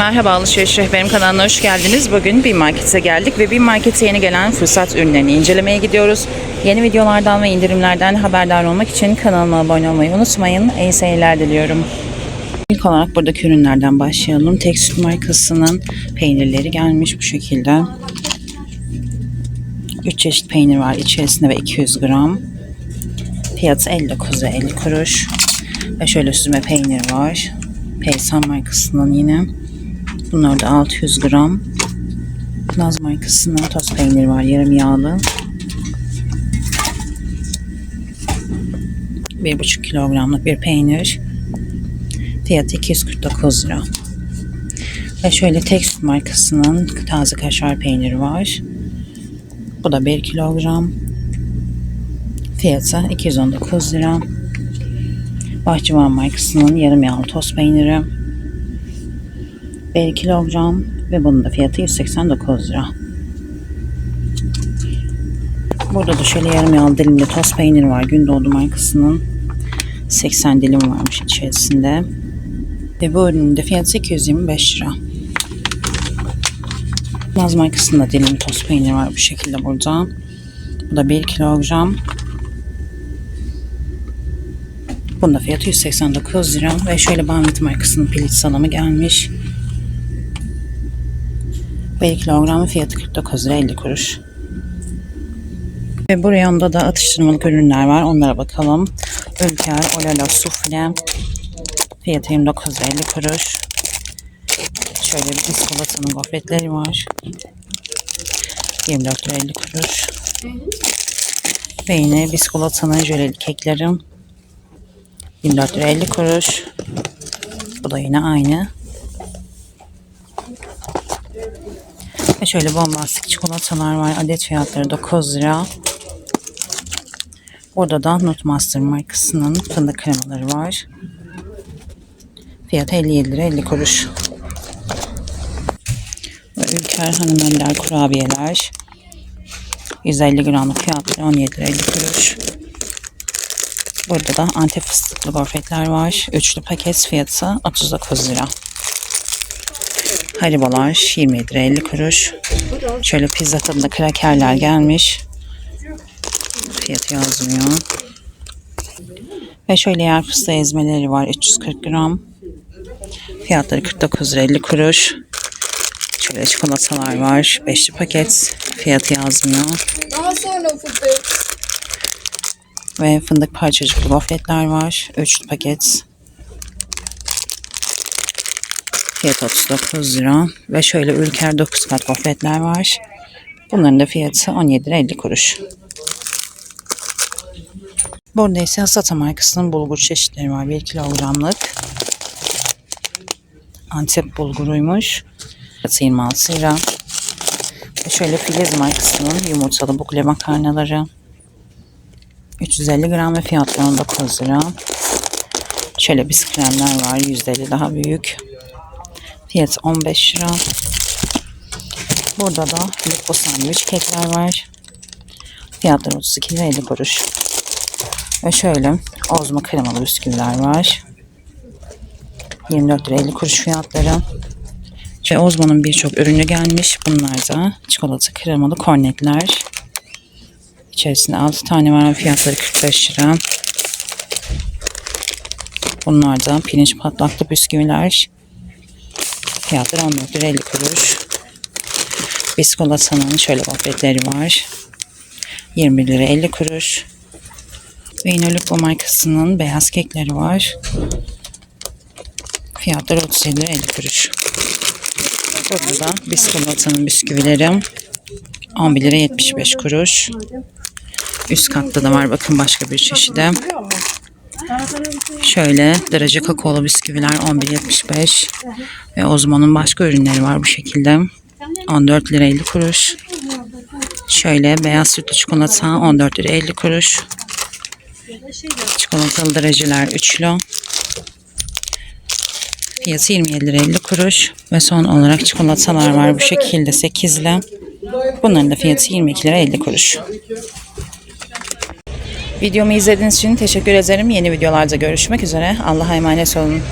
Merhaba Alışveriş Rehberim kanalına hoş geldiniz. Bugün bir markete geldik ve bir markete yeni gelen fırsat ürünlerini incelemeye gidiyoruz. Yeni videolardan ve indirimlerden haberdar olmak için kanalıma abone olmayı unutmayın. İyi seyirler diliyorum. İlk olarak buradaki ürünlerden başlayalım. Tek süt markasının peynirleri gelmiş bu şekilde. 3 çeşit peynir var içerisinde ve 200 gram. Fiyatı 59 ve 50 kuruş. Ve şöyle süzme peynir var. Peysan markasının yine. Bunlar da 600 gram. Naz markasının toz peynir var yarım yağlı. 1,5 kilogramlık bir peynir. Fiyatı 249 lira. Ve şöyle tek süt markasının taze kaşar peyniri var. Bu da 1 kilogram. Fiyatı 219 lira. Bahçıvan markasının yarım yağlı toz peyniri. 1 kilogram ve bunun da fiyatı 189 lira. Burada da şöyle yarım yağlı dilimli toz peynir var. Gündoğdu markasının 80 dilim varmış içerisinde. Ve bu ürünün de fiyatı 225 lira. Naz markasında dilimli toz peynir var bu şekilde burada. Bu da 1 kilogram. Bunun da fiyatı 189 lira. Ve şöyle Banvit markasının pirinç salamı gelmiş. 1 kilogramın fiyatı 49 lira 50 kuruş. Ve bu reyonda da atıştırmalık ürünler var. Onlara bakalım. Ülker Olala Sufle. Fiyatı 29 lira 50 kuruş. Şöyle bir biskolatanın gofretleri var. 24 lira 50 kuruş. Ve yine biskolatanın jöleli keklerim. 24 lira 50 kuruş. Bu da yine aynı. Ve şöyle bombastik çikolatalar var. Adet fiyatları 9 lira. Burada da Nutmaster markasının fındık kremaları var. Fiyatı 57 lira 50 kuruş. Ve Ülker Hanımefendiler kurabiyeler. 150 gramlık fiyatları 17 lira 50 kuruş. Burada da antep fıstıklı gofretler var. Üçlü paket fiyatı 39 lira. Haribolar 27 lira 50 kuruş. Şöyle pizza tadında krakerler gelmiş. Fiyatı yazmıyor. Ve şöyle yer fıstığı ezmeleri var 340 gram. Fiyatları 49 lira 50 kuruş. Şöyle çikolatalar var. Beşli paket. Fiyatı yazmıyor. Daha sonra fıtık. Ve fındık parçacıklı gofretler var. 3 paket. Fiyatı 39 lira. Ve şöyle ülker 9 kat gofretler var. Bunların da fiyatı 17 lira 50 kuruş. Burada ise Sata markasının bulgur çeşitleri var. 1 kilogramlık. Antep bulguruymuş. Fiyatı 26 lira. Ve şöyle Filiz markasının yumurtalı bukle makarnaları. 350 gram ve fiyatları 19 lira. Şöyle biskremler var. %50 daha büyük. Fiyat 15 lira. Burada da lupo sandviç kekler var. Fiyatları 32 lira 50 kuruş. Ve şöyle ozma kremalı bisküviler var. 24 lira 50 kuruş fiyatları. Ve Ozma'nın birçok ürünü gelmiş. Bunlar da çikolata kremalı kornetler. İçerisinde 6 tane var. Fiyatları 45 lira. Bunlar da pirinç patlaklı bisküviler. Fiyatları 14 lira 50 kuruş. Biskolatanın şöyle gofretleri var. 21 lira 50 kuruş. Ve yine Lupo markasının beyaz kekleri var. Fiyatları 37 lira 50 kuruş. Burada da biskolatanın bisküvileri 11 lira 75 kuruş. Üst katta da var bakın başka bir çeşidi. Şöyle derece kakaolu bisküviler 11.75 ve Ozmo'nun başka ürünleri var bu şekilde. 14 lira 50 kuruş. Şöyle beyaz sütlü çikolata 14 lira 50 kuruş. Çikolatalı dereceler üçlü. Fiyatı 27 lira 50 kuruş. Ve son olarak çikolatalar var bu şekilde 8'li. Bunların da fiyatı 22 lira 50 kuruş. Videomu izlediğiniz için teşekkür ederim. Yeni videolarda görüşmek üzere. Allah'a emanet olun.